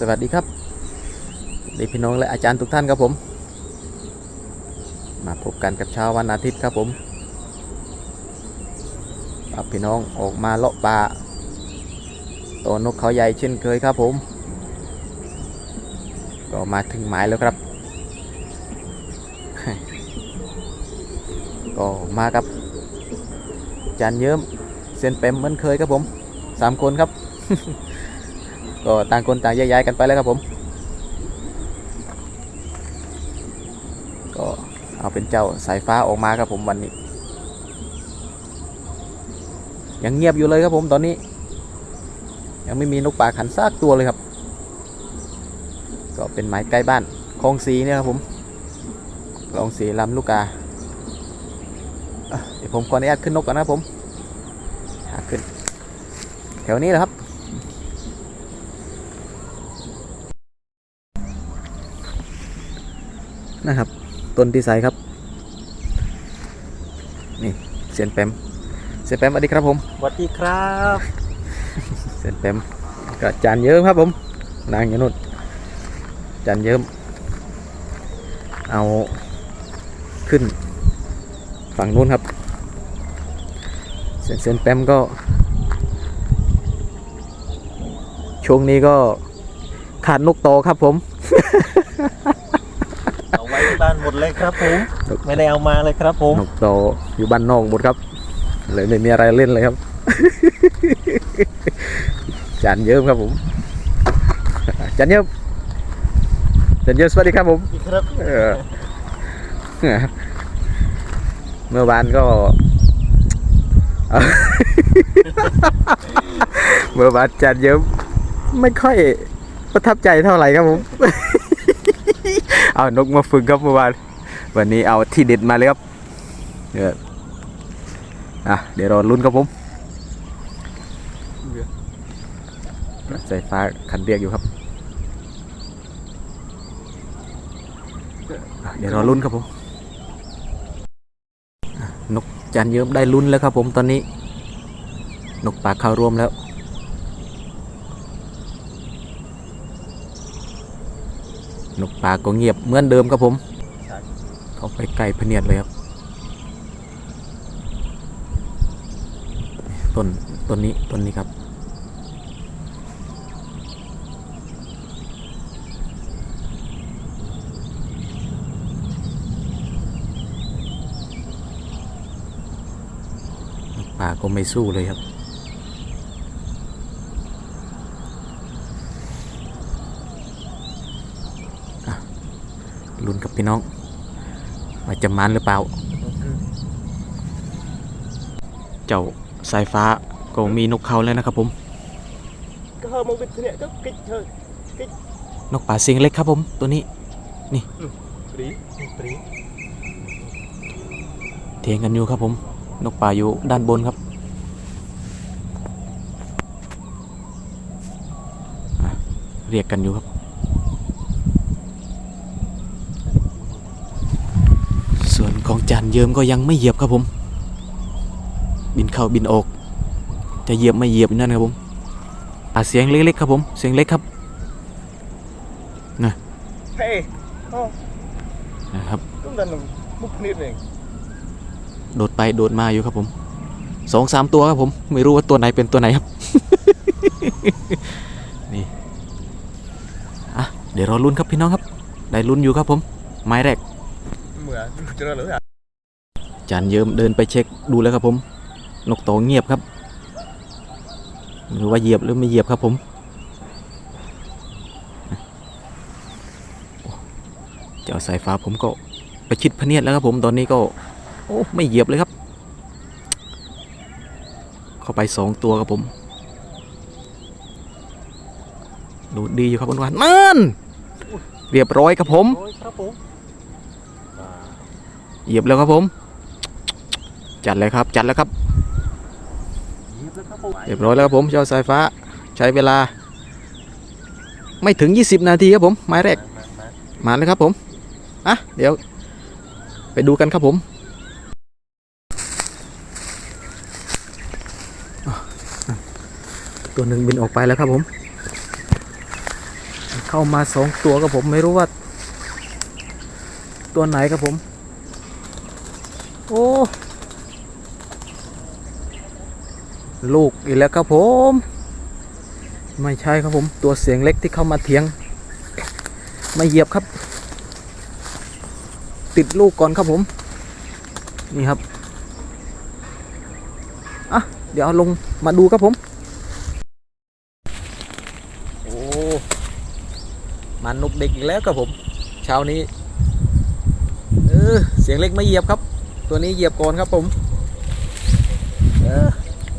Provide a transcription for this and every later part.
สวัสดีครับดีพี่น้องและอาจารย์ทุกท่านครับผม มาพบกันกับเช้าวันอาทิตย์ครับผมพี่น้องออกมาเลาะป่าตัวนกเขาใหญ่เช่นเคยครับผม ก็มาถึงหมายแล้วครับ ก็มากับอาจานเยิ้มเซยนเปมเหมือนเคยครับผมสามคนครับ ก็ต่างคนต่างแยกย้ายกันไปแล้วครับผม ก็เอาเป็นเจ้าสายฟ้าออกมาครับผมวันนี้ ยังเงียบอยู่เลยครับผมตอนนี้ ยังไม่มีนกป่าขันซากตัวเลยครับ ก็เป็นไม้ใกล้บ้านคลองสีเนี่ยครับผมคลองสีลำลูกกาเดี๋ยวผมขออนุญาตขึ้นนกก่อนนะครับผมขึ้น แถวนี้แหละครับ นะครับ ต้นที่ใสครับ นี่เซียนแปมเซียนแปมสวัสดีครับผมสวัสดีครับเซียนแปมกับจานเยิ้มครับผม นางอยู่นู่นจานเยิ้มเอาขึ้น ฝั่งนู้นครับเซียนเซียนแปมก็ ช่วงนี้ก็ขาดนกโตครับผมเอาไว้ที่ บ้านหมดเลยครับผมนกไม่ได้เอามาเลยครับผมนกโตอยู่บ้านนอกหมดครับเลยไม่มีอะไรเล่นเลยครับ จานเยิ้มครับผมจานเยิ้มจานเยิ้มสวัสดีครับผมดีครับเออเมื่อวานก็เอ่อเมื่อวานจานเยิ้มไม่ค่อยประทับใจเท่าไหร่ครับผม เอานกมาฝึกครับเมื่อวานวันนี้เอาที่เด็ดมาเลยครับเอออะเดี๋ยวรอลุ้นครับผมสายฟ้าคันเรียกอยู่ครับ เดี๋ยวรอลุ้นครับผมนกจานเยิ้มได้ลุ้นแล้วครับผมตอนนี้ นกปากเข้ารวมแล้ว นกปลาก็เงียบเหมือนเดิมครับผม เข้าไปใกล้พะเนียดเลยครับ ต้นต้นนี้ต้นนี้ครับนกปลาก็ไม่สู้เลยครับ อะลุ้นกับ พี่น้องว่าจะมันหรือเปล่า เจ้าสายฟ้าก็มีนกเขาแล้วนะครับผม ก็เฮอมองไปเนี่ยก็กิ๊กเธอนกป่าเสียงเล็กครับผมตัวนี้ปรีปรีเถียงกันอยู่ครับผม นกป่าอยู่ด้านบนครับเรียกกันอยู่ครับ ส่วน ของจานเยิมก็ยังไม่เหยียบครับผม บินเข้าบินออก จะเหยียบไม่เหยียบอยู่นั่นครับผมอะเสียงเล็กๆครับผม เสียงเล็กครับเฮ้ยอ๋อนะครับตุ้มดันมุกนิดเองโดดไปโดดมาอยู่ครับผมสองสามตัวครับผม ไม่รู้ว่าตัวไหนเป็นตัวไหนครับ นี่อะเดี๋ยวรอลุ้นครับพี่น้องครับ ได้ลุ้นอยู่ครับผม ไม้แรกเหมือน จะเหลือจานเยิ้มเดินไปเช็คดูแล้วครับผม นกโตเงียบครับไม่รู้ว่าเหยียบหรือไม่เหยียบครับผมเจ้าสายฟ้าผมก็ไปชิดพะเนียดแล้วครับผมตอนนี้ก็โอ้ไม่เหยียบเลยครับ เข้าไปสองตัวครับผมดูดีอยู่ครับวันๆนั่นเรียบร้อยครับผมโอ้ยครับผม เหยียบแล้วครับผม จัดเลยครับ จัดแล้วครับหยิบแล้วครับผมเรียบร้อยแล้วครับผมเจ้าสายฟ้าใช้เวลา ไม่ถึง 20 นาทีครับผมไม้แรกมามามาเลยครับผม อะ เดี๋ยว ไปดูกันครับผมตัวหนึ่งบินออกไปแล้วครับผม เข้ามาสองตัวครับผมไม่รู้ว่า ตัวไหนครับผม โอ้ลูกอีกแล้วครับผม ไม่ใช่ครับผม ตัวเสียงเล็กที่เข้ามาเถียง ไม่เหยียบครับ ติดลูกก่อนครับผม นี่ครับอะเดี๋ยวลงมาดูครับผม โอ้มันนกเด็กอีกแล้วครับผม เช้านี้ เออ เสียงเล็กไม่เหยียบครับ ตัวนี้เหยียบก่อนครับผมเออ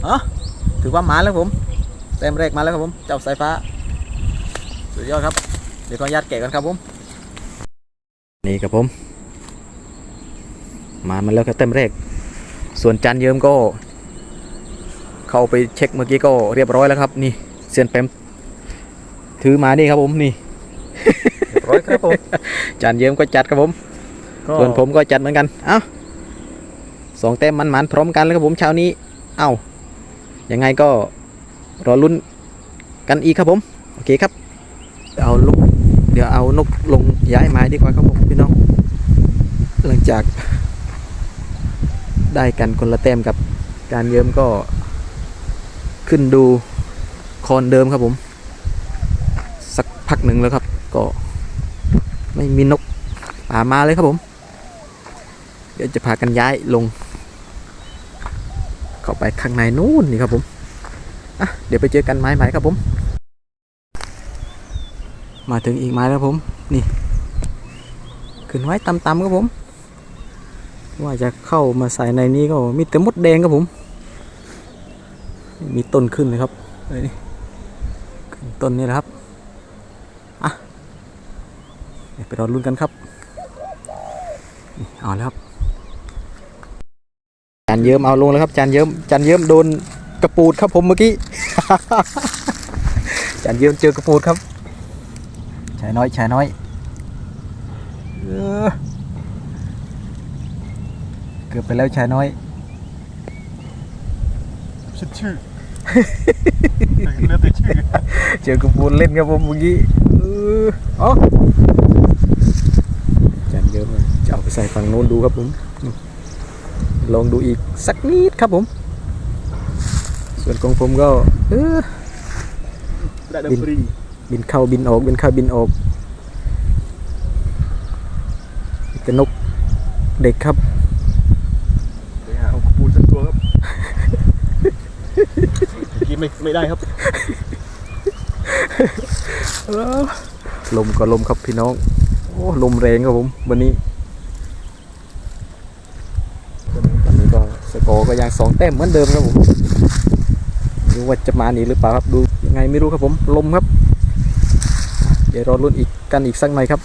อ๋อถือว่ามาแล้วผมเต็มแรกมาแล้วครับผมเจ้าสายฟ้า สุดยอดครับ เดี๋ยวขออนุญาตแกะกันครับผม นี่ครับผม มามาแล้วครับเต็มแรก ส่วนจานเยิมก็ เข้าไปเช็คเมื่อกี้ก็เรียบร้อยแล้วครับ นี่เซียนเปมถือมานี่ครับผมนี่ร้อยครับผมจานเยิมก็จัดครับผม ส่วนผมก็จัดเหมือนกัน เอ้า สองเต็มมันๆพร้อมกันเลยครับผมเช้านี้ เอ้ายังไงก็รอลุ้นกันอีกครับผม โอเคครับ เอาลูกเดี๋ยวเอานกลงย้ายไม้ดีกว่าครับผมพี่น้อง หลังจากได้กันคนละแต้มกับการเยิ้มก็ขึ้นดูคอนเดิมครับผม สักพักหนึ่งแล้วครับ ก็ไม่มีนกป่ามาเลยครับผม เดี๋ยวจะพากันย้ายลง ไปข้างในนู้นนี่ครับผมอะเดี๋ยวไปเจอกันไม้ใหม่ครับผม มาถึงอีกไม้แล้วผม นี่ ขึ้นไว้ตำๆครับผม ว่าจะเข้ามาใส่ในนี้ก็มีแต่มดแดงครับผม มีต้นขึ้นเลยครับเอ้ยนี่ขึ้นต้นนี่แหละครับอะเดี๋ยวไปรอลุ้นกันครับ เอาแล้วครับ จานเยิ้มเอาลงแล้วครับจานเยิ้มจานเยิ้มโดนกระปูดครับผมเมื่อกี้ จานเยิ้มเจอกระปูดครับชายน้อยชายน้อยเออเกือบไปแล้วชายน้อยชื่อชื่อเลือกแต่ชื่อเจอกระปูดเล่นครับผมเมื่อกี้เอออ๋อจานเยิ้มจะเอาไปใส่ฝั่งโน้นดูครับผมนี่ ลองดูอีกสักนิดครับผม ส่วนของผมก็เออได้ดับฟรีบินเข้าบินออกบินเข้าบินออกแต่นกเด็กครับเดี๋ยวหาเอากระปูนสักตัวครับเมื่อกี้ไม่ไม่ได้ครับลมก็ลมครับพี่น้อง โอ้ลมแรงครับผม วันนี้วันนี้ กกอร์ก็ยังสองแต้มเหมือนเดิมครับผมไม่รู้ว่าจะมาหนีหรือเปล่าครับดูยังไงไม่รู้ครับผมลมครับ เดี๋ยวรอรุ่นอีกกันอีกสักหน่อยครับ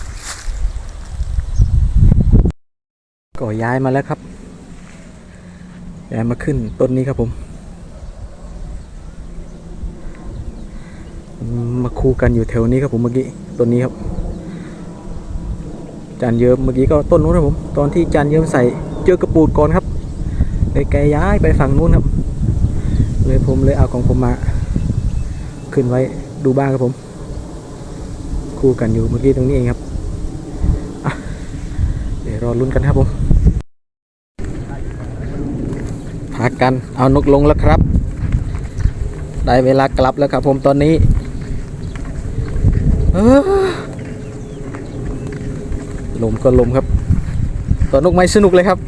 ก็ย้ายมาแล้วครับย้ายมาขึ้นต้นนี้ครับผม มาคู่กันอยู่แถวนี้ครับผมเมื่อกี้ต้นนี้ครับจานเยิ้มเมื่อกี้ก็ต้นนู้นครับผม ตอนที่จานเยิ้มใส่เจอกระปูดก่อนครับ เลยแกย้ายไปฝั่งนู้นครับ เลยผมเลยเอาของผมมา ขึ้นไว้ดูบ้างครับผม คู่กันอยู่เมื่อกี้ตรงนี้เองครับเดี๋ยวรอลุ้นกันครับผมพักกันเอานกลงแล้วครับ ได้เวลากลับแล้วครับผมตอนนี้ลมก็ลมครับ ตอนนกไม่สนุกเลยครับ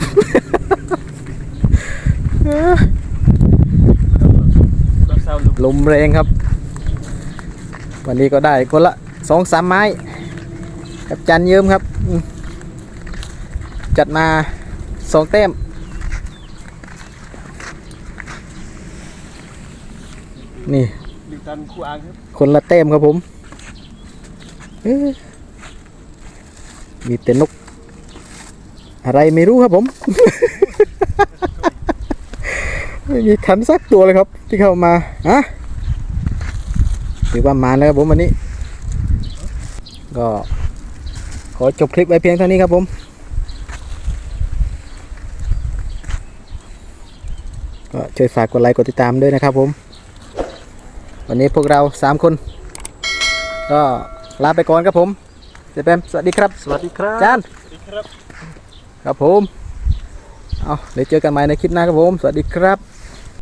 ลุกลมแรงครับ วันนี้ก็ได้คนละสองสามไม้กับจันเยิ้มครับ จัดมาสองแต้มนี่คนละแต้มครับผมมีแต่นก อะไรไม่รู้ครับผม ไม่มีขันสักตัวเลยครับ ที่เข้ามาอะถือว่ามาแล้วครับผมวันนี้ ก็ขอจบคลิปไว้เพียงเท่านี้ครับผมก็ช่วยฝากกดไลค์กดติดตามด้วยนะครับผม วันนี้พวกเราสามคน ก็ลาไปก่อนครับผมเจแปมสวัสดีครับ สวัสดีครับจานสวัสดีครับครับผม เอาเดี๋ยวเจอกันใหม่ในคลิปหน้าครับผม สวัสดีครับ